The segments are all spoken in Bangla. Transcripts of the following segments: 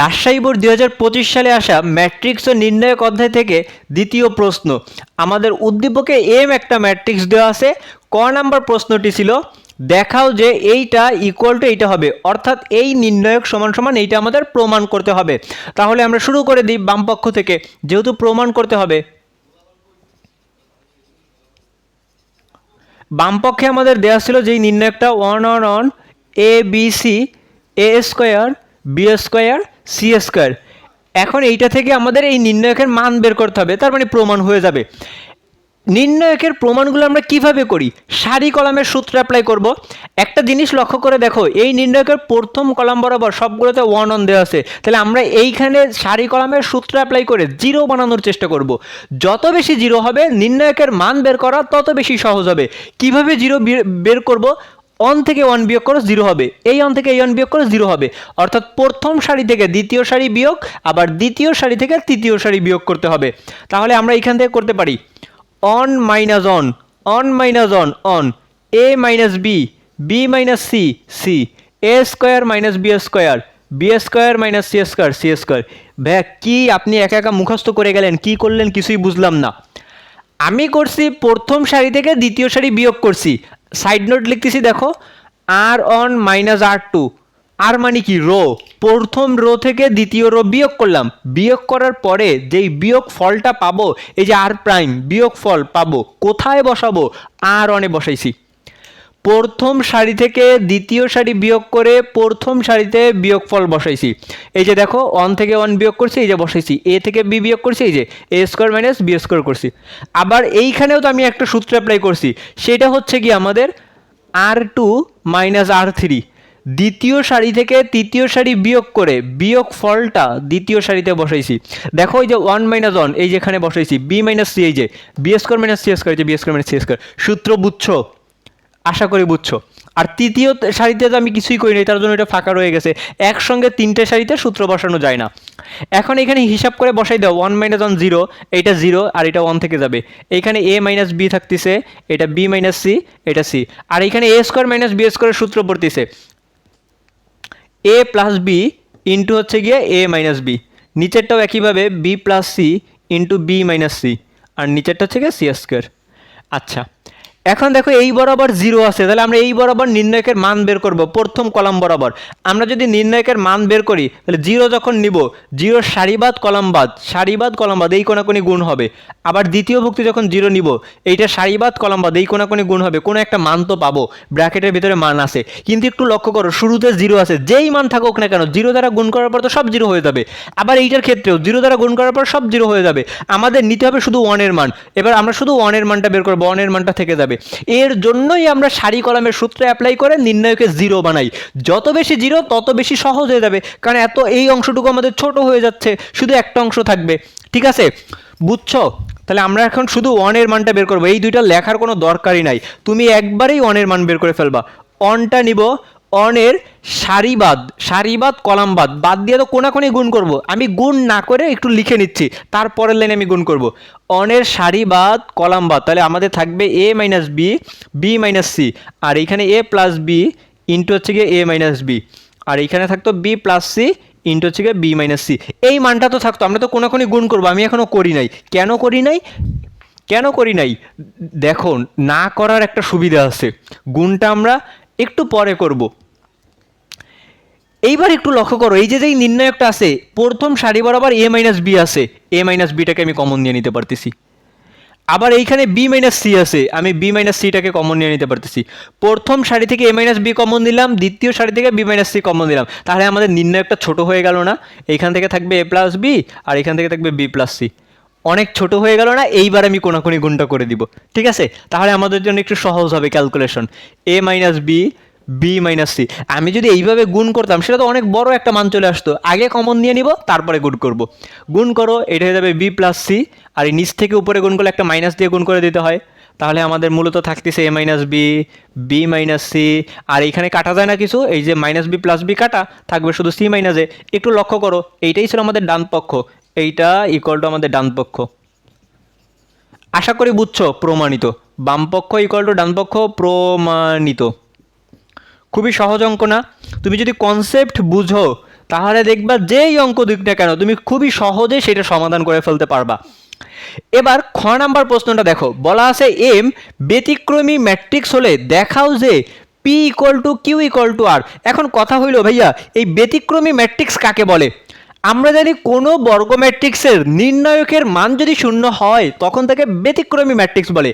রাজশাহী বোর্ড দুই হাজার পঁচিশ সালে আসা ম্যাট্রিক্স ও নির্ণায়ক অধ্যায় থেকে দ্বিতীয় প্রশ্ন। আমাদের উদ্দীপকে এম একটা ম্যাট্রিক্স দেওয়া আছে। ক নাম্বার প্রশ্নটি ছিল, দেখাও যে এইটা ইকুয়াল টু এইটা হবে। অর্থাৎ এই নির্ণায়ক সমান সমান এইটা আমাদের প্রমাণ করতে হবে। তাহলে আমরা শুরু করে দিই বামপক্ষ থেকে। যেহেতু প্রমাণ করতে হবে। বামপক্ষে আমাদের দেওয়া ছিল যেই নির্ণায়কটা one one one A B C A square B square C square এখন এইটা থেকে আমাদের এই নির্ণায়কের মান বের করতে হবে, তার মানে প্রমাণ হয়ে যাবে। নির্ণায়কের প্রমাণগুলো আমরা কীভাবে করি? সারি কলামের সূত্র অ্যাপ্লাই করব। একটা জিনিস লক্ষ্য করে দেখো, এই নির্ণায়কের প্রথম কলাম বরাবর সবগুলোতে ওয়ান অন দেওয়া আছে। তাহলে আমরা এইখানে সারি কলামের সূত্র অ্যাপ্লাই করে জিরো বানানোর চেষ্টা করব। যত বেশি জিরো হবে, নির্ণায়কের মান বের করা তত বেশি সহজ হবে। কীভাবে জিরো বের করব? অন থেকে ওয়ান বিয়োগ করো জিরো হবে। এই অন থেকে এই অন বিয়োগ করো জিরো হবে। অর্থাৎ প্রথম সারি থেকে দ্বিতীয় সারি বিয়োগ, আবার দ্বিতীয় সারি থেকে তৃতীয় সারি বিয়োগ করতে হবে। তাহলে আমরা এখান থেকে করতে পারি one minus one one minus one one A minus B B minus C C A square minus B square B square minus C square C square ভ্যা, কি আপনি একা একা মুখস্থ করে গেলেন, কি করলেন কিছুই বুঝলাম না। আমি করছি প্রথম সারি থেকে দ্বিতীয় সারি বিয়োগ করছি সাইড নোট লিখতেছি, দেখো R one minus R two R মানে কি? রো প্রথম রো থেকে দ্বিতীয় রো বিয়োগ করলাম। বিয়োগ করার পরে যেই বিয়োগ ফলটা পাবো, এই যে আর প্রাইম বিয়োগ ফল পাবো, কোথায় বসাবো? আর অনে বসাইছি। প্রথম সারি থেকে দ্বিতীয় সারি বিয়োগ করে প্রথম সারিতে বিয়োগ ফল বসাইছি। এই যে দেখো ওয়ান থেকে ওয়ান বিয়োগ করছি, এই যে বসাইছি। এ থেকে বি বিয়োগ করছি, এই যে A square minus B square করছি। আবার এইখানেও তো আমি একটা সূত্র অ্যাপ্লাই করছি। সেটা হচ্ছে কি আমাদের R two minus R three দ্বিতীয় সারি থেকে তৃতীয় সারি বিয়োগ করে বিয়োগ ফলটা দ্বিতীয় সারিতে বসাইছি। দেখো, এই যে ওয়ান মাইনাস ওয়ান এই যেখানে বসাইছি। বি মাইনাস সি এই যে। B square minus C square এই যে B square minus C square সূত্র বুঝছ? আশা করি বুঝছ। আর তৃতীয় শাড়িতে তো আমি কিছুই করি নাই, তার জন্য এটা ফাঁকা রয়ে গেছে। একসঙ্গে তিনটে শাড়িতে সূত্র বসানো যায় না। এখন এখানে হিসাব করে বসাই দাও ওয়ান মাইনাস ওয়ান জিরো এইটা জিরো আর এটা ওয়ান থেকে যাবে। এইখানে এ মাইনাস বি থাকতেছে, এটা বি মাইনাস সি এটা সি আর এখানে এ স্কোয়ার মাইনাস বি স্কোয়ারের সূত্র পড়তেছে। এ প্লাস বি ইন্টু হচ্ছে গিয়ে এ মাইনাস বি নিচেরটাও একইভাবে B plus C into B minus C আর নিচেরটা হচ্ছে গিয়ে সি স্কোয়ার আচ্ছা। এখন দেখো এই বরাবর জিরো আছে, তাহলে আমরা এই বরাবর নির্ণায়কের মান বের করব, প্রথম কলাম বরাবর। আমরা যদি নির্ণায়কের মান বের করি, তাহলে জিরো যখন নিব জিরো সারিবাদ কলামবাদ সারিবাদ কলামবাদ এই কোনাকুনি গুণ হবে। আবার দ্বিতীয় ভুক্তি যখন জিরো নিব, এইটা সারিবাদ কলামবাদ, এই কোনাকুনি গুণ হবে, কোনো একটা মান তো পাবো ব্র্যাকেটের ভিতরে মান আছে। কিন্তু একটু লক্ষ্য করো, শুরুতে জিরো আছে, যেই মান থাকুক না কেন জিরো দ্বারা গুণ করার পর তো সব জিরো হয়ে যাবে। আবার এইটার ক্ষেত্রেও জিরো দ্বারা গুণ করার পর সব জিরো হয়ে যাবে। আমাদের নিতে হবে শুধু ওয়ানের মান। এবার আমরা শুধু ওয়ানের মানটা বের করব ওয়ানের মানটা থেকে যাবে। এর জন্যই আমরা সারি কলমের সূত্রে অ্যাপ্লাই করে নির্ণয়কে জিরো বানাই। যত বেশি জিরো তত বেশি সহজ হয়ে যাবে। কারণ এত এই অংশটুকু আমাদের ছোট হয়ে যাচ্ছে, শুধু একটা অংশ থাকবে। ঠিক আছে? বুঝছ? তাহলে আমরা এখন শুধু ওয়ানের মানটা বের করব। এই দুইটা লেখার কোনো দরকারই নাই। তুমি একবারেই ওয়ানের মান বের করে ফেলবা। অনটা নিব অনের সারিবাদ সারিবাদ, কলামবাদ, বাদ দিয়ে তো কোনাকুনি গুণ করব। আমি গুণ না করে একটু লিখে নিচ্ছি, তারপরের লাইনে আমি গুণ করব। অনের সারিবাদ, কলামবাদ, তাহলে আমাদের থাকবে A minus B B minus C, আর এইখানে এ প্লাস বি ইন্টু হচ্ছে গিয়ে এ মাইনাস বি, আর এইখানে থাকতো বি প্লাস সি ইন্টু হচ্ছে গিয়ে বি মাইনাস সি। এই মানটা তো থাকতো, আমরা তো কোনাকুনি গুণ করব, আমি এখনও করি নাই। কেন করি নাই? কেন করি নাই? দেখো, না করার একটা সুবিধা আছে, গুণটা আমরা একটু পরে করব। এইবার একটু লক্ষ্য করো, এই যে যেই নির্ণায়কটা আছে, প্রথম সারি বরাবর এ মাইনাস বি আছে। এ মাইনাস বিটাকে আমি কমন নিয়ে নিতে পারতেছি। আবার এইখানে বি মাইনাস সি আছে, আমি বি মাইনাস সিটাকে কমন নিয়ে নিতে পারতেছি। প্রথম সারি থেকে এ মাইনাস বি কমন দিলাম দ্বিতীয় সারি থেকে বি মাইনাস সি কমন দিলাম তাহলে আমাদের নির্ণায়কটা ছোট হয়ে গেল না? এইখান থেকে থাকবে এ প্লাস বি আর এখান থেকে থাকবে বি প্লাস সি অনেক ছোট হয়ে গেল না? এইবার আমি কোনাকুনি গুণটা করে দিব। ঠিক আছে? তাহলে আমাদের জন্য একটু সহজ হবে calculation A minus B B minus C আমি যদি এইভাবে গুণ করতাম, সেটা তো অনেক বড় একটা মান চলে আসতো। আগে কমন নিয়ে নিব, তারপরে গুণ করব। গুণ করো, এটা হয়ে যাবে বি প্লাস সি আর এই নিচ থেকে উপরে গুণ করলে একটা মাইনাস দিয়ে গুণ করে দিতে হয়। তাহলে আমাদের মূলত থাকতেছে A minus B B minus C আর এইখানে কাটা যায় না কিছু, এই যে মাইনাস বি প্লাস বি কাটা, থাকবে শুধু সি মাইনাসে একটু লক্ষ্য করো, এইটাই ছিল আমাদের ডান পক্ষ। এইটা ইকুয়াল টু আমাদের ডান পক্ষ। আশা করি বুঝছ, প্রমাণিত। বামপক্ষ ইকুয়াল টু ডান পক্ষ, প্রমাণিত। খুবই সহজ অঙ্ক না। তুমি যদি কনসেপ্ট বুঝো, তাহলে দেখবা যেই অঙ্ক দিক না কেন, তুমি খুবই সহজে সেটা সমাধান করে ফেলতে পারবা। এবার খ নাম্বার প্রশ্নটা দেখো। বলা আছে এম ব্যতিক্রমী ম্যাট্রিক্স হলে দেখাও যে P equal to Q equal to R এখন কথা হইল, ভাইয়া, এই ব্যতিক্রমী ম্যাট্রিক্স কাকে বলে? আমরা জানি কোনো বর্গ ম্যাট্রিক্সের নির্ণায়কের মান যদি শূন্য হয়, তখন তাকে ব্যতিক্রমী ম্যাট্রিক্স বলে।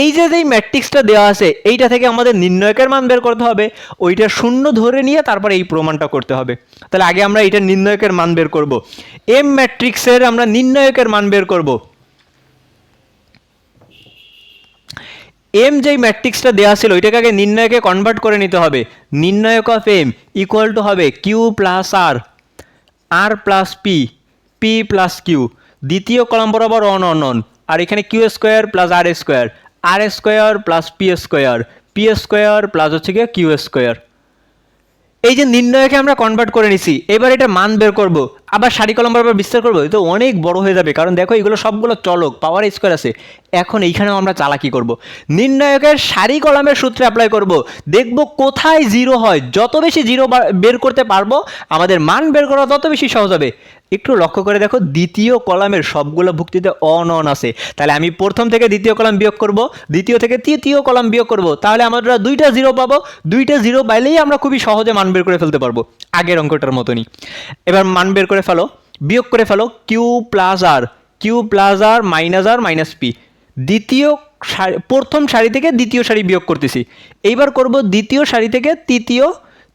এই যে যেই ম্যাট্রিক্সটা দেওয়া আছে, এইটা থেকে আমাদের নির্ণায়কের মান বের করতে হবে। ওইটা শূন্য ধরে নিয়ে তারপরে এই প্রমাণটা করতে হবে। তাহলে আগে আমরা এটা নির্ণায়কের মান বের করব। এম ম্যাট্রিক্সের আমরা নির্ণায়কের মান বের করব। এম যেই ম্যাট্রিক্সটা দেওয়া ছিল, ওইটাকে আগে নির্ণয়কে কনভার্ট করে নিতে হবে। নির্ণায়ক অফ এম ইকুয়াল টু হবে Q plus R R plus P P plus Q দ্বিতীয় কলাম বরাবর অন অন অন আর এখানে Q square plus R square R square plus P square P square plus হচ্ছে গিয়ে কিউ স্কোয়ার এই যে নির্ণয়কে আমরা কনভার্ট করে নিছি, এবার এটা মান বের করব। আবার সারি কলম বরাবর বিস্তার করব তো অনেক বড় হয়ে যাবে। কারণ দেখো, এগুলো সবগুলো চলক পাওয়ার স্কোয়ার আছে। এখন এইখানেও আমরা চালাকি করব। নির্ণায়কের সারি কলমের সূত্রে অ্যাপ্লাই করব। দেখব কোথায় জিরো হয়। যত বেশি জিরো বের করতে পারব, আমাদের মান বের করা তত বেশি সহজ হবে। একটু লক্ষ্য করে দেখো, দ্বিতীয় কলামের সবগুলো ভুক্তিতে অন অন আছে। তাহলে আমি প্রথম থেকে দ্বিতীয় কলাম বিয়োগ করব, দ্বিতীয় থেকে তৃতীয় কলাম বিয়োগ করব। তাহলে আমরা দুইটা জিরো পাবো। দুইটা জিরো পাইলেই আমরা খুবই সহজে মান বের করে ফেলতে পারব। আগের অঙ্কটার মতনই। এবার মান বের করে ফেলো, বিয়োগ করে ফেলো Q plus R Q plus R minus R minus P দ্বিতীয় সারি, প্রথম সারি থেকে দ্বিতীয় সারি বিয়োগ করতেছি। এইবার করব দ্বিতীয় সারি থেকে তৃতীয়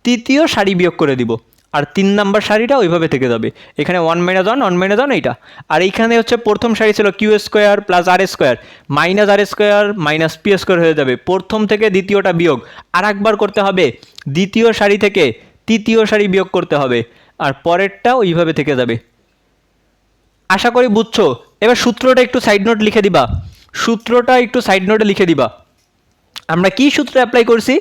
তৃতীয় সারি বিয়োগ করে দিব। আর তিন নাম্বার সারিটা ওইভাবে থেকে যাবে। এখানে one minus one one minus one এইটা। আর এইখানে হচ্ছে প্রথম সারি ছিল Q square plus R square minus R square minus P square হয়ে যাবে। প্রথম থেকে দ্বিতীয়টা বিয়োগ। আর একবার করতে হবে, দ্বিতীয় সারি থেকে তৃতীয় সারি বিয়োগ করতে হবে। আর পরেরটা ওইভাবে থেকে যাবে। আশা করি বুঝছ। এবার সূত্রটা একটু সাইড নোট লিখে দিবা। সূত্রটা একটু সাইড নোটে লিখে দিবা। আমরা কি সূত্র অ্যাপ্লাই করছি?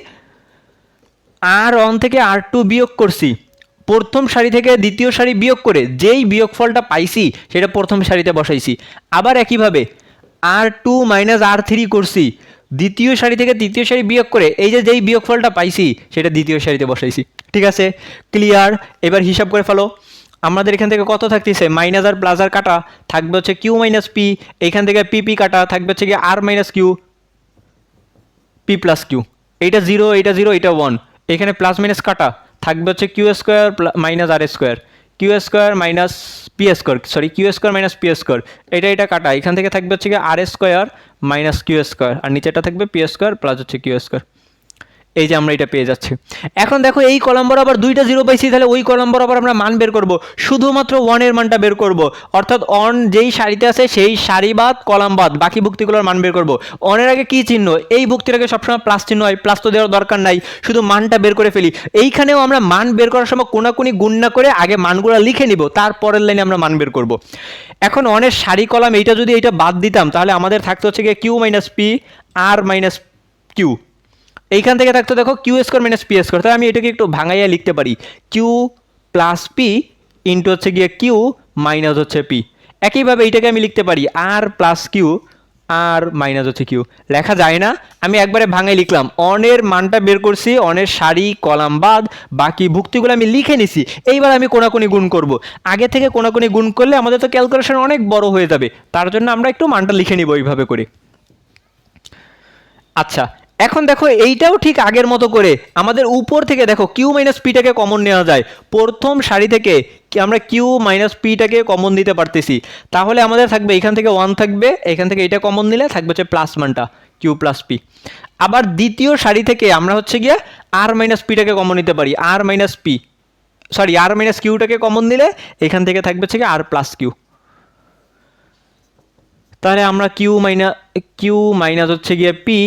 আর অন থেকে আর টু বিয়োগ করছি। প্রথম সারি থেকে দ্বিতীয় সারি বিয়োগ করে যেই বিয়োগফলটা পাইছি, সেটা প্রথম সারিতে বসাইছি। আবার একইভাবে R two minus R three করছি। দ্বিতীয় সারি থেকে তৃতীয় সারি বিয়োগ করে এই যে যেই বিয়োগফলটা পাইছি, সেটা দ্বিতীয় সারিতে বসাইছি। ঠিক আছে? ক্লিয়ার এবার হিসাব করে ফেলো। আমাদের এখান থেকে কত থাকতেছে? মাইনাস আর প্লাস আর কাটা থাকবে হচ্ছে কিউ মাইনাস পি এখান থেকে পি পি কাটা থাকবে হচ্ছে গিয়ে R minus Q P plus Q এইটা জিরো এইটা জিরো এইটা ওয়ান এখানে প্লাস মাইনাস কাটা থাকবে হচ্ছে Q square minus R square Q square minus P square sorry Q square minus P square এটা এটা কাটা। এখান থেকে থাকবে হচ্ছে কি R square minus Q square আর নিচেটা থাকবে পি স্কোয়ার প্লাস হচ্ছে কিউ স্কোয়ার এই যে আমরা এটা পেয়ে যাচ্ছি। এখন দেখো এই কলম বরাবর দুইটা জিরো পাইছি, তাহলে ওই কলম বরাবর আমরা মান বের করব। শুধুমাত্র ওয়ানের মানটা বের করব। অর্থাৎ অন যেই সারিতে আছে, সেই সারি বাদ, কলাম বাদ, বাকি ভুক্তিগুলোর মান বের করব। অনের আগে কি চিহ্ন? এই ভুক্তির আগে সবসময় প্লাস চিহ্ন হয় প্লাস তো দেওয়ার দরকার নাই, শুধু মানটা বের করে ফেলি। এইখানেও আমরা মান বের করার সময় কোনাকুনি গুণ না করে আগে মানগুলো লিখে নিব, তারপরের লাইনে আমরা মান বের করব। এখন অনের সারি কলাম, এইটা যদি এইটা বাদ দিতাম, তাহলে আমাদের থাকতে হচ্ছে গিয়ে Q minus P R minus Q এইখান থেকে থাকতো দেখো Q square minus P square. তাহলে আমি এটাকে একটু ভাঙাইয়া লিখতে পারি। কিউ প্লাস পি ইন্টু হচ্ছে গিয়ে কিউ মাইনাস হচ্ছে পি একইভাবে এইটাকে আমি লিখতে পারি R plus Q R minus হচ্ছে কিউ লেখা যায় না, আমি একবারে ভাঙাই লিখলাম। অনের মানটা বের করছি, অনের সারি, কলাম, বাদ, বাকি ভুক্তিগুলো আমি লিখে নিছি। এইবার আমি কোনাকুনি গুণ করব। আগে থেকে কোনাকুনি গুণ করলে আমাদের তো ক্যালকুলেশন অনেক বড় হয়ে যাবে। তার জন্য আমরা একটু মানটা লিখে নিব এইভাবে করে। আচ্ছা এখন দেখো, এইটাও ঠিক আগের মতো করে। আমাদের উপর থেকে দেখো কিউ মাইনাস পিটাকে কমন নেওয়া যায়। প্রথম সারি থেকে আমরা কিউ মাইনাস পিটাকে কমন দিতে পারতেছি। তাহলে আমাদের থাকবে, এখান থেকে ওয়ান থাকবে, এখান থেকে এটা কমন নিলে থাকবে হচ্ছে প্লাস মানটা কিউ প্লাস পি আবার দ্বিতীয় সারি থেকে আমরা হচ্ছে গিয়ে আর মাইনাস পিটাকে কমন নিতে পারি R minus P sorry R minus কিউটাকে common দিলে এখান থেকে থাকবে হচ্ছে আর প্লাস কিউ তাহলে আমরা কিউ মাইনাস কিউ মাইনাস হচ্ছে গিয়ে P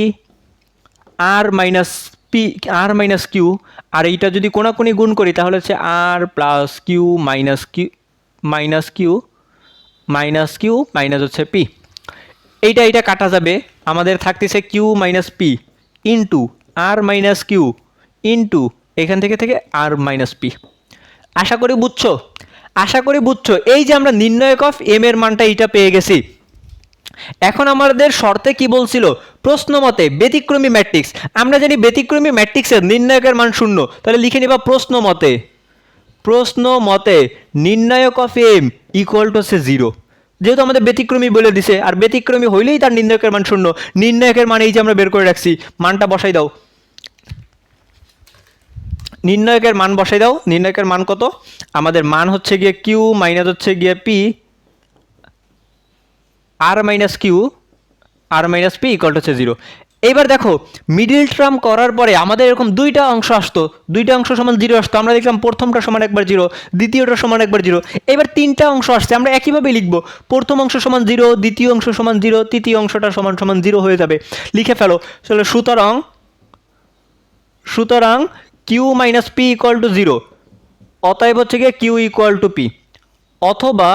R minus P R minus Q আর এইটা যদি কোনাকুনি গুণ করি, তাহলে হচ্ছে R plus Q minus Q minus Q minus Q minus হচ্ছে পি এইটা এইটা কাটা যাবে। আমাদের থাকতেছে Q minus P into R minus Q into এখান থেকে থেকে আর মাইনাস পি আশা করি বুঝছ? আশা করি বুঝছ। এই যে আমরা নির্ণয়ক অফ এম এর মানটা এইটা পেয়ে গেছি। এখন আমাদের শর্তে কি বলছিল? প্রশ্ন মতে, ব্যতিক্রমী ম্যাট্রিক্স। আমরা জানি ব্যতিক্রমী ম্যাট্রিক্সের নির্ণায়কের মান শূন্য। তাহলে লিখে নিবা প্রশ্ন মতে। প্রশ্ন মতে, নির্ণায়ক অফ এম ইকুয়াল টু হচ্ছে জিরো যেহেতু আমাদের ব্যতিক্রমী বলে দিছে, আর ব্যতিক্রমী হইলেই তার নির্ণায়কের মান শূন্য। নির্ণায়কের মান এই যে আমরা বের করে রাখছি, মানটা বসাই দাও। নির্ণায়কের মান বসাই দাও। নির্ণায়কের মান কত? আমাদের মান হচ্ছে গিয়ে কিউ মাইনাস হচ্ছে গিয়ে P R minus Q R minus P equal হচ্ছে জিরো এইবার দেখো মিডিল টার্ম করার পরে আমাদের এরকম দুইটা অংশ আসতো। দুইটা অংশ সমান জিরো আসতো। আমরা দেখলাম প্রথমটা সমান একবার জিরো দ্বিতীয়টা সমান একবার জিরো এবার তিনটা অংশ আসছে, আমরা একইভাবে লিখব। প্রথম অংশ সমান জিরো দ্বিতীয় অংশ সমান জিরো তৃতীয় অংশটা সমান সমান জিরো হয়ে যাবে। লিখে ফেলো। চলো সুতরাং সুতরাং Q minus P equal to zero অতএব হচ্ছে গিয়ে কিউ ইকুয়াল টু পি অথবা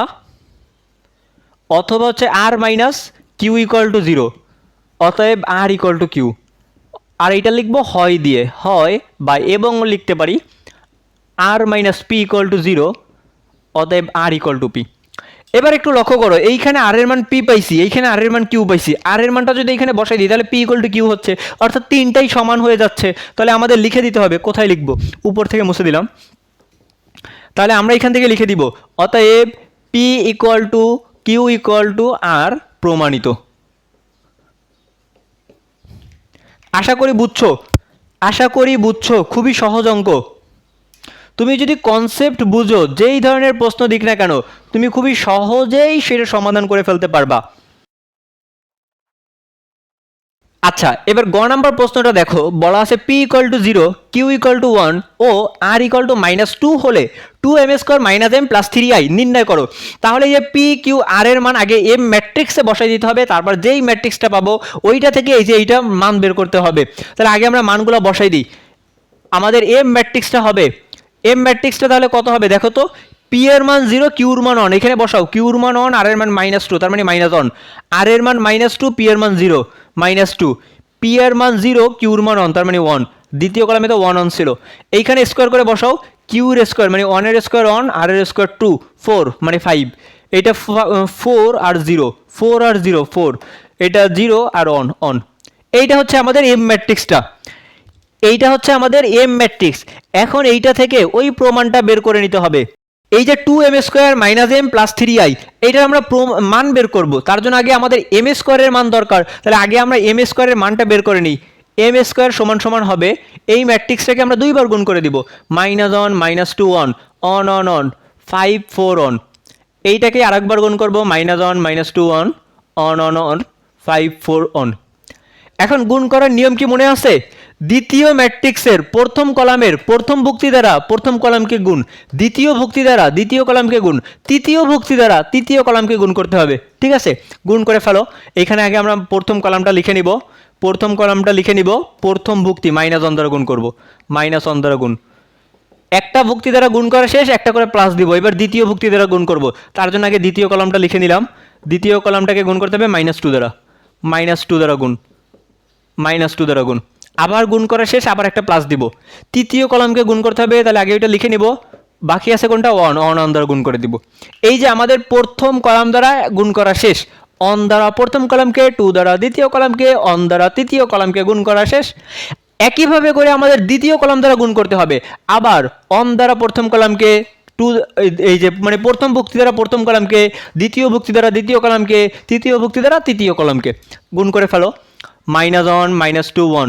অথবা হচ্ছে R minus Q equal to zero অতএব আর ইকুয়াল টু কিউ আর এটা লিখব হয় দিয়ে, হয় বা এবং লিখতে পারি R minus P equal to zero অতএব আর ইকুয়াল টু পি এবার একটু লক্ষ্য করো, এইখানে আর এর মান পি পাইছি, এইখানে আর এর মান কিউ পাইছি। আর এর মানটা যদি এখানে বসাই দিই, তাহলে পি ইকুয়াল টু কিউ হচ্ছে। অর্থাৎ তিনটাই সমান হয়ে যাচ্ছে। তাহলে আমাদের লিখে দিতে হবে, কোথায় লিখব? উপর থেকে মুছে দিলাম। তাহলে আমরা এখান থেকে লিখে দিব, অতএব P equal to Q equal to R প্রমাণিত। আশা করি বুঝছ? আশা করি বুঝছ? খুবই সহজ অঙ্ক। তুমি যদি কনসেপ্ট বুঝো, যেই ধরনের প্রশ্ন দিক না কেন, তুমি খুবই সহজেই সেটা সমাধান করে ফেলতে পারবা। আচ্ছা এবার গ নাম্বার প্রশ্নটা দেখো। বলা আছে P equal to zero Q equal to one O R equal to minus two হলে two M square minus M plus three I নির্ণয় করো। তাহলে যে পি কিউ আর এর মান আগে এম ম্যাট্রিক্সে বসাই দিতে হবে, তারপর যেই ম্যাট্রিক্সটা পাবো, ওইটা থেকে এই যে এইটা মান বের করতে হবে। তাহলে আগে আমরা মানগুলো বসাই দিই। আমাদের এম ম্যাট্রিক্সটা হবে। এম ম্যাট্রিক্সটা তাহলে কত হবে? দেখো তো পি এর মান জিরো কিউর মান অন এখানে বসাও কিউর মান অন আর এর মান মাইনাস টু তার মানে মাইনাস অন আর এর মান মাইনাস টু পি এর মান জিরো মাইনাস টু পি এর মান জিরো কিউর মান অন তার মানে ওয়ান দ্বিতীয় কলামে তো ওয়ান অন ছিল। এইখানে স্কোয়ার করে বসাও কিউর স্কোয়ার মানে ওয়ানের স্কোয়ার অন আর এর স্কোয়ার টু ফোর মানে ফাইভ এটা ফোর আর জিরো ফোর আর জিরো ফোর এটা জিরো আর অন অন এইটা হচ্ছে আমাদের এম ম্যাট্রিক্সটা এইটা হচ্ছে আমাদের এম ম্যাট্রিক্স এখন এইটা থেকে ওই প্রমাণটা বের করে নিতে হবে। এই যে two M square minus M plus three I এইটার আমরা মান বের করব। তার জন্য আগে আমাদের এম স্কোয়ারের মান দরকার। তাহলে আগে আমরা এম স্কোয়ারের মানটা বের করে নিই। এম স্কোয়ার সমান সমান হবে, এই ম্যাট্রিক্সটাকে আমরা দুইবার গুণ করে দিব। Minus one minus two one one one one five four one এইটাকে আরেকবার গুণ করব minus one minus two one one one one five four one এখন গুণ করার নিয়ম কি মনে আছে? দ্বিতীয় ম্যাট্রিক্সের প্রথম কলামের প্রথম ভুক্তি দ্বারা প্রথম কলামকে গুণ, দ্বিতীয় ভুক্তি দ্বারা দ্বিতীয় কলামকে গুণ, তৃতীয় ভুক্তি দ্বারা তৃতীয় কলামকে গুণ করতে হবে, ঠিক আছে? গুণ করে ফেলো। এখানে আগে আমরা প্রথম কলামটা লিখে নিব। প্রথম কলামটা লিখে নিব। প্রথম ভুক্তি মাইনাস অন দ্বারা গুণ করব। মাইনাস অন দ্বারা গুণ। একটা ভুক্তি দ্বারা গুণ করা শেষ, একটা করে প্লাস দিব। এবার দ্বিতীয় ভুক্তি দ্বারা গুণ করব। তার জন্য আগে দ্বিতীয় কলামটা লিখে নিলাম। দ্বিতীয় কলামটাকে গুণ করতে হবে মাইনাস টু দ্বারা। মাইনাস টু দ্বারা গুণ। মাইনাস টু দ্বারা গুণ। আবার গুণ করা শেষ, আবার একটা প্লাস দিব। তৃতীয় কলামকে গুণ করতে হবে, তাহলে আগে ওইটা লিখে নিব। বাকি আছে কোনটা? অন অন অন দ্বারা গুণ করে দিব। এই যে আমাদের প্রথম কলাম দ্বারা গুণ করা শেষ, অন দ্বারা প্রথম কলামকে, টু দ্বারা দ্বিতীয় কলামকে, অন দ্বারা তৃতীয় কলামকে গুণ করা শেষ। একইভাবে করে আমাদের দ্বিতীয় কলাম দ্বারা গুণ করতে হবে। আবার অন দ্বারা প্রথম কলামকে, টু, এই যে মানে প্রথম ভুক্তি দ্বারা প্রথম কলামকে, দ্বিতীয় ভুক্তি দ্বারা দ্বিতীয় কলামকে, তৃতীয় ভুক্তি দ্বারা তৃতীয় কলামকে গুণ করে ফেলো। Minus one minus two one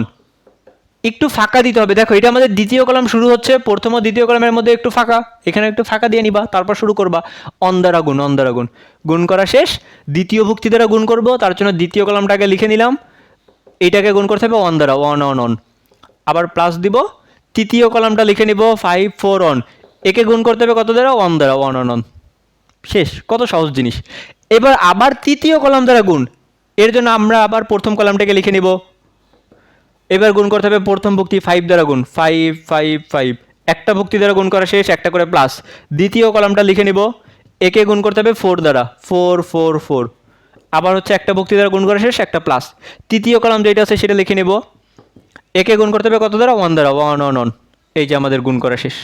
একটু ফাঁকা দিতে হবে। দেখো, এটা আমাদের দ্বিতীয় কলাম শুরু হচ্ছে, প্রথম ও দ্বিতীয় কলামের মধ্যে একটু ফাঁকা। এখানে একটু ফাঁকা দিয়ে নিবা, তারপর শুরু করবা। অন দ্বারা গুণ, অন দ্বারা গুণ। গুণ করা শেষ। দ্বিতীয় ভুক্তি দ্বারা গুণ করব, তার জন্য দ্বিতীয় কলামটাকে লিখে নিলাম। এটাকে গুণ করতে হবে অন ওয়ান অন অন আবার প্লাস দিব, তৃতীয় কলামটা লিখে নিব ফাইভ ফোর অন একে গুণ করতে হবে কত দ্বারা? ওয়ান দ্বারা ওয়ান অন অন। শেষ, কত সহজ জিনিস। এবার আবার তৃতীয় কলাম দ্বারা গুণ। এর জন্য আমরা আবার প্রথম কলামটাকে লিখে নিব। এবার গুণ করতে হবে প্রথম ভক্তি ফাইভ দ্বারা গুণ। ফাইভ ফাইভ ফাইভ একটা ভক্তি দ্বারা গুণ করা শেষ, একটা করে প্লাস দ্বিতীয় কলামটা লিখে নিব। একে গুণ করতে হবে ফোর দ্বারা। ফোর ফোর ফোর আবার হচ্ছে একটা ভক্তি দ্বারা গুণ করা শেষ, একটা প্লাস তৃতীয় কলাম যেটা আছে সেটা লিখে নেব। একে গুণ করতে হবে কত দ্বারা? ওয়ান দ্বারা। ওয়ান অন অন এই যে আমাদের গুণ করা শেষ।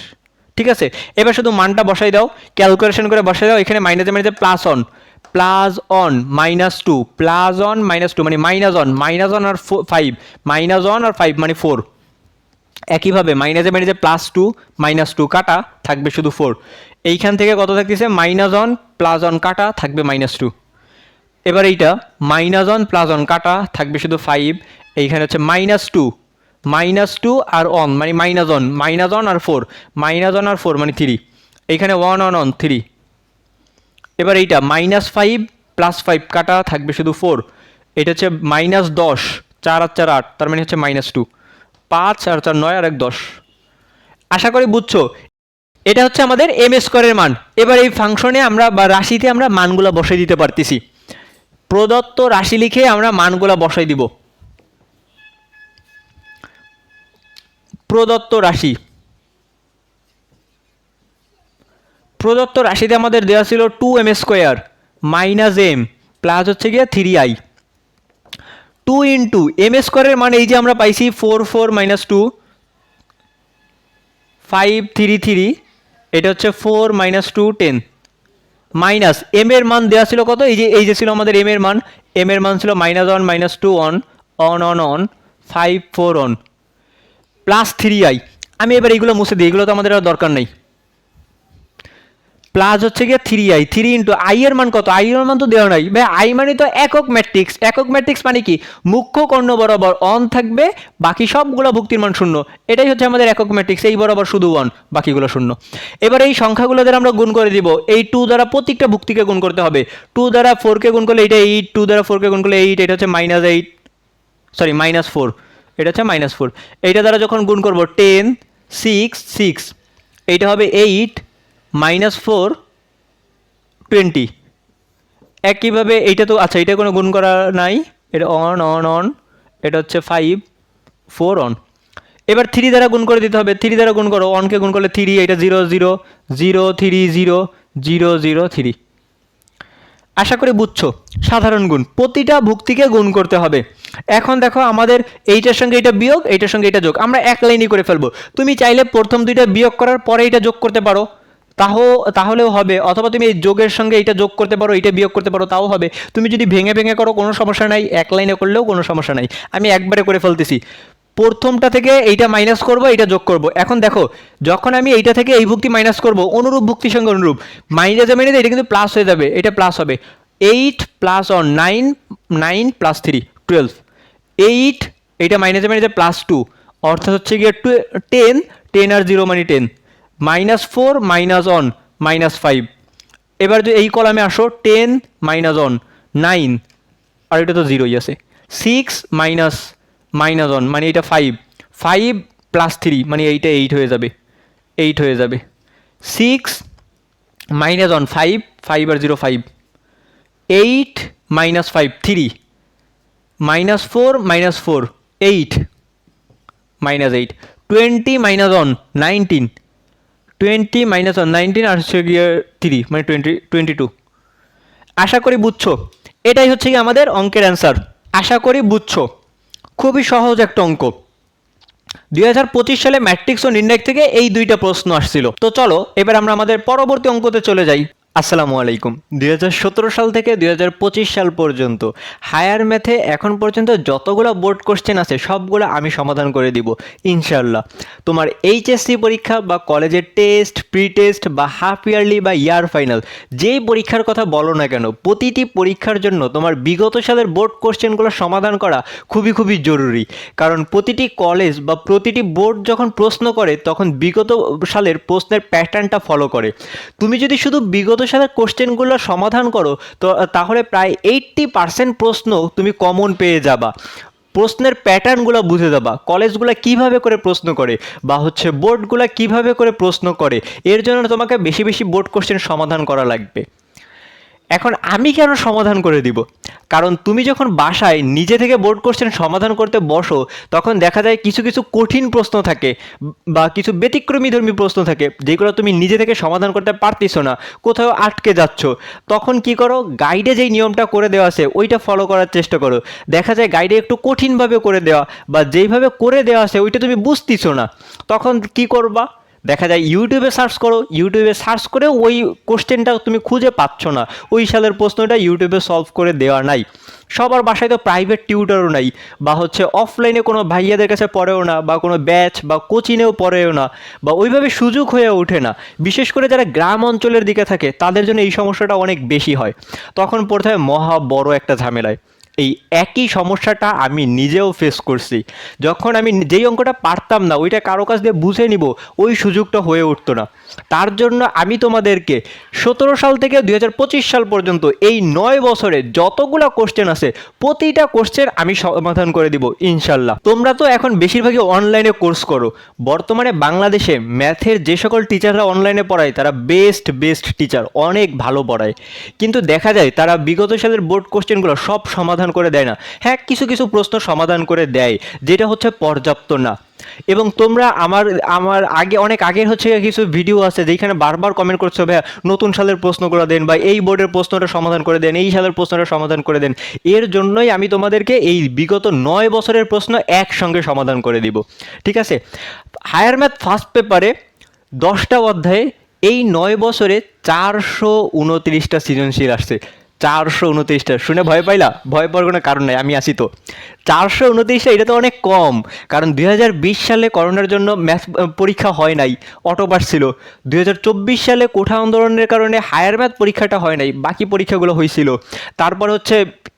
ঠিক আছে? এবার শুধু মানটা বসাই দাও। ক্যালকুলেশন করে বসাই দাও। এখানে মাইনাসে মাইনাসে plus one plus one minus two, plus one minus two মানে মাইনাস অন মাইনাস অন আর ফাইভ মাইনাস অন আর ফাইভ মানে ফোর একইভাবে মাইনাসে মাইনাসে প্লাস টু মাইনাস টু কাটা, থাকবে শুধু ফোর এইখান থেকে কত থাকতেছে? মাইনাস অন প্লাস অন কাটা, থাকবে মাইনাস টু এবার এইটা, মাইনাস অন প্লাস অন কাটা, থাকবে শুধু ফাইভ এইখানে হচ্ছে মাইনাস টু মাইনাস টু আর অন মানে মাইনাস অন মাইনাস অন আর ফোর মাইনাস অন আর ফোর মানে থ্রি এইখানে ওয়ান অন অন থ্রি এবার এইটা মাইনাস ফাইভ প্লাস ফাইভ কাটা থাকবে শুধু ফোর এটা হচ্ছে মাইনাস দশ, চার আর চার আট, তার মানে হচ্ছে মাইনাস টু পাঁচ আর চার নয়, আর এক দশ। আশা করি বুঝছ? এটা হচ্ছে আমাদের এম স্কোয়ারের মান। এবার এই ফাংশনে আমরা বা রাশিতে আমরা মানগুলো বসাই দিতে পারতেছি। প্রদত্ত রাশি লিখে আমরা মানগুলো বসাই দিব। প্রদত্ত রাশি। প্রদত্ত রাশিতে আমাদের দেওয়া ছিল two m square minus m plus হচ্ছে গিয়ে three i two into m স্কোয়ারের মানে এই যে আমরা পাইছি four four minus two five three three এটা হচ্ছে four minus two ten minus m এর মান দেওয়া ছিল কত? এই যে এই যে ছিল আমাদের এম এর মান এম এর মান ছিল minus one minus two one one one one five four one plus three i আমি এবার এইগুলো মুছে দিই, এগুলো তো আমাদের আর দরকার নেই। প্লাস হচ্ছে গিয়ে three i three into i এর মান কত? আই এর মান তো দেওয়া নাই। ভাই আই মানে তো একক ম্যাট্রিক্স একক ম্যাট্রিক্স মানে কি? মুখ্য কর্ণ বরাবর অন থাকবে, বাকি সবগুলো ভুক্তির মান শূন্য। এটাই হচ্ছে আমাদের একক ম্যাট্রিক্স এই বরাবর শুধু ওয়ান বাকিগুলো শূন্য। এবার এই সংখ্যাগুলো দ্বারা আমরা গুণ করে দিব। এই টু দ্বারা প্রত্যেকটা ভুক্তিকে গুণ করতে হবে। টু দ্বারা ফোরকে গুণ করলে এটা এইট টু দ্বারা ফোরকে গুণ করলে এইট এটা হচ্ছে minus eight sorry minus four এটা হচ্ছে মাইনাস ফোর এইটা দ্বারা যখন গুণ করব টেন সিক্স সিক্স এইটা হবে এইট মাইনাস ফোর টোয়েন্টি। একইভাবে এইটা তো আচ্ছা এটা কোনো গুণ করা নাই। এটা অন অন অন এটা হচ্ছে ফাইভ ফোর অন এবার থ্রি দ্বারা গুণ করে দিতে হবে। থ্রি দ্বারা গুণ করো। অনকে গুণ করলে থ্রি এটা zero zero zero three zero zero zero three আশা করি বুঝছ। সাধারণ গুণ। প্রতিটা ভুক্তিকে গুণ করতে হবে। এখন দেখো আমাদের এইটার সঙ্গে এটা বিয়োগ, এইটার সঙ্গে এটা যোগ। আমরা এক লাইনই করে ফেলব। তুমি চাইলে প্রথম দুইটা বিয়োগ করার পরে এটা যোগ করতে পারো। তাও তাহলেও হবে, অথবা তুমি এই যোগের সঙ্গে এটা যোগ করতে পারো, এটা বিয়োগ করতে পারো, তাও হবে। তুমি যদি ভেঙে ভেঙে করো, কোনো সমস্যা নাই, এক লাইনে করলেও কোনো সমস্যা নাই। আমি একবারে করে ফেলতেছি। প্রথমটা থেকে এইটা মাইনাস করব, এইটা যোগ করব। এখন দেখো, যখন আমি এইটা থেকে এই ভুক্তি মাইনাস করব, অনুরূপ ভুক্তির সঙ্গে অনুরূপ। মাইনাসে মাইনাসে এটা কিন্তু প্লাস হয়ে যাবে, এটা প্লাস হবে। Eight plus one nine nine plus three twelve eight এইটা মাইনাসে মাইনাসে প্লাস টু অর্থাৎ হচ্ছে গিয়ে টু টেন টেন আর জিরো মানে ten minus four minus one minus five এবার যদি এই কলামে আসো টেন মাইনাস অন নাইন আর এটা তো জিরোই আছে। সিক্স মাইনাস মাইনাস ওয়ান মানে এটা ফাইভ ফাইভ প্লাস থ্রি মানে এইটা এইট হয়ে যাবে। এইট হয়ে যাবে। Six minus one five five আর zero five eight minus five three minus four minus four eight minus eight twenty minus one nineteen twenty minus one, nineteen আর হচ্ছে গিয়ে থ্রি মানে টোয়েন্টি টোয়েন্টি টু আশা করি বুঝছ? এটাই হচ্ছে কি আমাদের অঙ্কের অ্যান্সার আশা করি বুঝছ? খুবই সহজ একটা অঙ্ক। দুই হাজার পঁচিশ সালে ম্যাট্রিক্স ও নির্ণয় থেকে এই দুইটা প্রশ্ন আসছিল। তো চলো, এবার আমরা আমাদের পরবর্তী অঙ্কতে চলে যাই। আসসালামু আলাইকুম। দুই হাজার সতেরো সাল থেকে দুই হাজার পঁচিশ সাল পর্যন্ত হায়ার ম্যাথে এখন পর্যন্ত যতগুলো বোর্ড কোশ্চেন আছে, সবগুলো আমি সমাধান করে দিব ইনশাল্লাহ তোমার এইচএসসি পরীক্ষা বা কলেজের টেস্ট প্রি টেস্ট বা হাফ ইয়ারলি বা ইয়ার ফাইনাল যেই পরীক্ষার কথা বলো না কেন, প্রতিটি পরীক্ষার জন্য তোমার বিগত সালের বোর্ড কোশ্চেনগুলো সমাধান করা খুবই খুবই জরুরি। কারণ প্রতিটি কলেজ বা প্রতিটি বোর্ড যখন প্রশ্ন করে, তখন বিগত সালের প্রশ্নের প্যাটার্নটা ফলো করে। তুমি যদি শুধু বিগত সালের কোশ্চেনগুলো সমাধান করো, তো তাহলে প্রায় এইট্টি পার্সেন্ট প্রশ্ন তুমি কমন পেয়ে যাবা। প্রশ্নের প্যাটার্নগুলো বুঝে দেবা কলেজগুলো কীভাবে করে প্রশ্ন করে, বা হচ্ছে বোর্ডগুলো কীভাবে করে প্রশ্ন করে, এর জন্য তোমাকে বেশি বেশি বোর্ড কোশ্চেন সমাধান করা লাগবে। এখন আমি কেন সমাধান করে দিব? কারণ তুমি যখন বাসায় নিজে থেকে বোর্ড কোশ্চেন সমাধান করতে বসো, তখন দেখা যায় কিছু কিছু কঠিন প্রশ্ন থাকে বা কিছু ব্যতিক্রমী ধর্মী প্রশ্ন থাকে, যেগুলো তুমি নিজে থেকে সমাধান করতে পারতিস না, কোথাও আটকে যাচ্ছ। তখন কি করো? গাইডে যেই নিয়মটা করে দেওয়া আছে, ওইটা ফলো করার চেষ্টা করো। দেখা যায় গাইডে একটু কঠিনভাবে করে দেওয়া বা যেইভাবে করে দেওয়া আছে, ওইটা তুমি বুঝতিছো না। তখন কি করবা? দেখা যায় ইউটিউবে সার্চ করো ইউটিউবে সার্চ করে ওই কোশ্চেনটা তুমি খুঁজে পাচ্ছ না। ওই সালের প্রশ্নটা ইউটিউবে সলভ করে দেওয়া নাই। সবার বাসায় তো প্রাইভেট টিউটারও নাই, বা হচ্ছে অফলাইনে কোনো ভাইয়াদের কাছে পড়েও না, বা কোনো ব্যাচ বা কোচিংয়েও পড়েও না, বা ওইভাবে সুযোগ হয়ে ওঠে না। বিশেষ করে যারা গ্রাম অঞ্চলের দিকে থাকে, তাদের জন্য এই সমস্যাটা অনেক বেশি হয়। তখন পড়তে হয় মহা বড় একটা ঝামেলায়। এই একই সমস্যাটা আমি নিজেও ফেস করছি। যখন আমি যেই অঙ্কটা পারতাম না, ওইটা কারও কাছ দিয়ে বুঝে নিব, ওই সুযোগটা হয়ে উঠতো না। তার জন্য আমি তোমাদেরকে সতেরো সাল থেকে দু হাজার পঁচিশ সাল পর্যন্ত এই নয় বছরে যতগুলো কোশ্চেন আছে, প্রতিটা কোশ্চেন আমি সমাধান করে দিব, ইনশাল্লাহ। তোমরা তো এখন বেশিরভাগই অনলাইনে কোর্স করো। বর্তমানে বাংলাদেশে ম্যাথের যে সকল টিচাররা অনলাইনে পড়ায়, তারা বেস্ট বেস্ট টিচার অনেক ভালো পড়ায়। কিন্তু দেখা যায়, তারা বিগত সালের বোর্ড কোশ্চেনগুলো সব সমাধান করে দেয় না। হ্যাঁ কিছু কিছু প্রশ্ন সমাধান করে দেয়, যেটা হচ্ছে পর্যাপ্ত না। এবং তোমরা আমার আমার আগে, অনেক আগের হচ্ছে কিছু ভিডিও আছে, যেখানে বারবার কমেন্ট করছ, ভাইয়া, নতুন সালের প্রশ্নগুলো দেন বা এই বোর্ডের প্রশ্নটা সমাধান করে দেন, এই সালের প্রশ্নটা সমাধান করে দেন। এর জন্যই আমি তোমাদেরকে এই বিগত নয় বছরের প্রশ্ন একসঙ্গে সমাধান করে দিব। ঠিক আছে? হায়ার ম্যাথ ফার্স্ট পেপারে দশটা অধ্যায়ে এই নয় বছরে চারশো উনত্রিশটা সৃজনশীল আসছে। চারশো উনত্রিশটা। শুনে ভয় পাইলা? ভয় পাওয়ার কোনো কারণ নাই, আমি আসি তো। চারশো উনত্রিশটা এটা তো অনেক কম, কারণ দুই হাজার বিশ সালে করোনার জন্য ম্যাথ পরীক্ষা হয় নাই অটোপাস ছিল। দুই হাজার চব্বিশ সালে কোঠা আন্দোলনের কারণে হায়ার ম্যাথ পরীক্ষাটা হয় নাই, বাকি পরীক্ষাগুলো হয়েছিল। তারপর হচ্ছে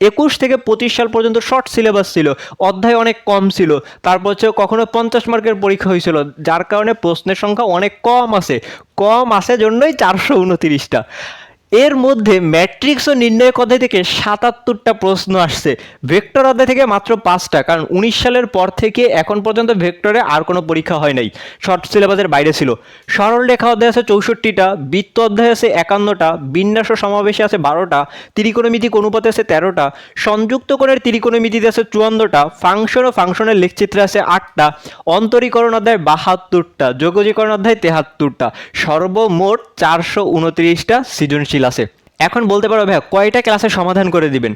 একুশ থেকে পঁচিশ সাল পর্যন্ত শর্ট সিলেবাস ছিল, অধ্যায় অনেক কম ছিল। তারপর হচ্ছে কখনো পঞ্চাশ মার্কের পরীক্ষা হয়েছিল, যার কারণে প্রশ্নের সংখ্যা অনেক কম আছে। কম আছে জন্যই চারশো উনত্রিশটা। এর মধ্যে ম্যাট্রিক্স ও নির্ণয়ক অধ্যায় থেকে সাতাত্তরটা প্রশ্ন আসছে। ভেক্টর অধ্যায় থেকে মাত্র পাঁচটা, কারণ উনিশ সালের পর থেকে এখন পর্যন্ত ভেক্টরে আর কোনো পরীক্ষা হয় নাই। শর্ট সিলেবাসের বাইরে ছিল। সরল রেখা অধ্যায় আছে চৌষট্টিটা, বৃত্ত অধ্যায় আছে একান্নটা, বিন্যাস ও সমাবেশে আছে বারোটা, ত্রিকোণমিতিক অনুপাতে আছে তেরোটা, সংযুক্ত কোণের ত্রিকোণমিতিতে আছে চুয়ান্নটা, ফাংশন ও ফাংশনের লেখচিত্রে আছে আটটা, অন্তরীকরণ অধ্যায় বাহাত্তরটা, যোগজীকরণ অধ্যায় তেহাত্তরটা, সর্বমোট চারশো উনত্রিশটা সৃজনশীল আছে এখন বলতে পারো ভাইয়া কয়টা ক্লাসের সমাধান করে দিবেন?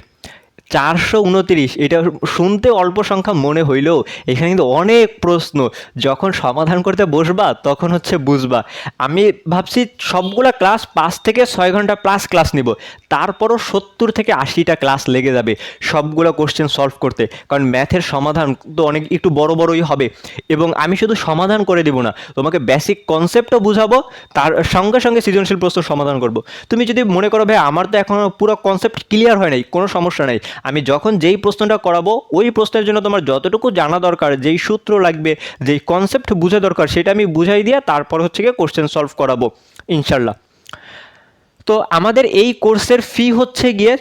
চারশো উনত্রিশ, এটা শুনতে অল্প সংখ্যা মনে হইলেও এখানে কিন্তু অনেক প্রশ্ন। যখন সমাধান করতে বসবা, তখন হচ্ছে বুঝবা। আমি ভাবছি সবগুলা ক্লাস পাঁচ থেকে ছয় ঘণ্টা প্লাস ক্লাস নিব। তারপরও সত্তর থেকে আশিটা ক্লাস লেগে যাবে সবগুলো কোশ্চেন সলভ করতে। কারণ ম্যাথের সমাধান তো অনেক একটু বড় বড়ই হবে। এবং আমি শুধু সমাধান করে দিব না, তোমাকে বেসিক কনসেপ্টও বুঝাবো, তার সঙ্গে সঙ্গে সৃজনশীল প্রশ্ন সমাধান করব। তুমি যদি মনে করো, ভাই, আমার তো এখনও পুরো কনসেপ্ট ক্লিয়ার হয় নাই, কোনো সমস্যা নাই। আমি যখন যেই প্রশ্নটা করাবো, ওই প্রশ্নের জন্য তোমার যতটুকু জানা দরকার, যেই সূত্র লাগবে, যেই কনসেপ্ট বুঝা দরকার, সেটা আমি বুঝাই দিয়ে তারপর হচ্ছে গিয়ে কোশ্চেন সলভ করাবো ইনশাল্লাহ তো আমাদের এই কোর্সের ফি হচ্ছে গিয়ে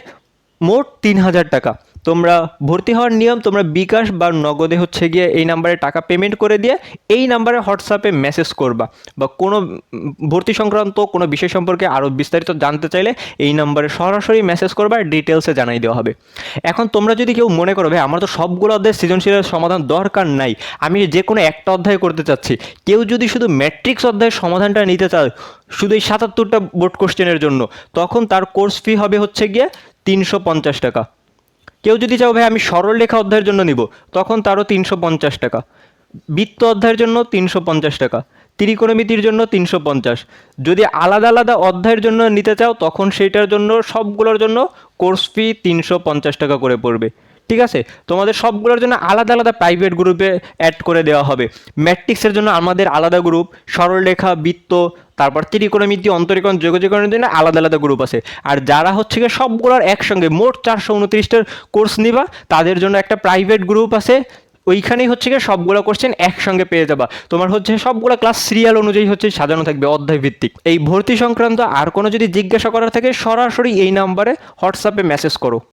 মোট তিন হাজার টাকা। তোমরা ভর্তি হওয়ার নিয়ম, তোমরা বিকাশ বা নগদে হচ্ছে গিয়ে এই নাম্বারে টাকা পেমেন্ট করে দিয়ে এই নাম্বারে হোয়াটসঅ্যাপে মেসেজ করবা বা কোনো ভর্তি সংক্রান্ত কোনো বিষয় সম্পর্কে আরও বিস্তারিত জানতে চাইলে এই নাম্বারে সরাসরি মেসেজ করবা ডিটেলসে জানাই দেওয়া হবে। এখন তোমরা যদি কেউ মনে করো, ভাই, আমার তো সবগুলো অধ্যায় সৃজনশীলের সমাধান দরকার নাই, আমি যে কোনো একটা অধ্যায় করতে চাচ্ছি, কেউ যদি শুধু ম্যাট্রিক্স অধ্যায়ের সমাধানটা নিতে চায়, শুধু এই সাতাত্তরটা বোর্ড কোশ্চেনের জন্য, তখন তার কোর্স ফি হবে হচ্ছে গিয়ে তিনশো পঞ্চাশ টাকা। কেউ যদি চাও, ভাই, আমি সরল রেখা অধ্যায়ের জন্য নিব, তখন তারও তিনশো পঞ্চাশ টাকা। বৃত্ত অধ্যায়ের জন্য তিনশো পঞ্চাশ টাকা। ত্রিকোণমিতির জন্য তিনশো পঞ্চাশ। যদি আলাদা আলাদা অধ্যায়ের জন্য নিতে চাও, তখন সেইটার জন্য, সবগুলোর জন্য কোর্স ফি তিনশো পঞ্চাশ টাকা করে পড়বে। ঠিক আছে? তোমাদের সবগুলোর জন্য আলাদা আলাদা প্রাইভেট গ্রুপে অ্যাড করে দেওয়া হবে। ম্যাট্রিক্সের জন্য আমাদের আলাদা গ্রুপ সরলরেখা বৃত্ত তারপর ত্রিকোণমিতি, অন্তরীকরণ, যোগজীকরণের জন্য আলাদা আলাদা গ্রুপ আছে। আর যারা হচ্ছে গিয়ে সবগুলোর একসঙ্গে মোট চারশো উনত্রিশটার কোর্স নিবা, তাদের জন্য একটা প্রাইভেট গ্রুপ আছে। ওইখানেই হচ্ছে গিয়ে সবগুলো কোশ্চেন একসঙ্গে পেয়ে যাবা। তোমার হচ্ছে সবগুলো ক্লাস সিরিয়াল অনুযায়ী হচ্ছে সাজানো থাকবে অধ্যায় ভিত্তিক। এই ভর্তি সংক্রান্ত আর কোনো যদি জিজ্ঞাসা করার থাকে, সরাসরি এই নাম্বারে হোয়াটসঅ্যাপে মেসেজ করো।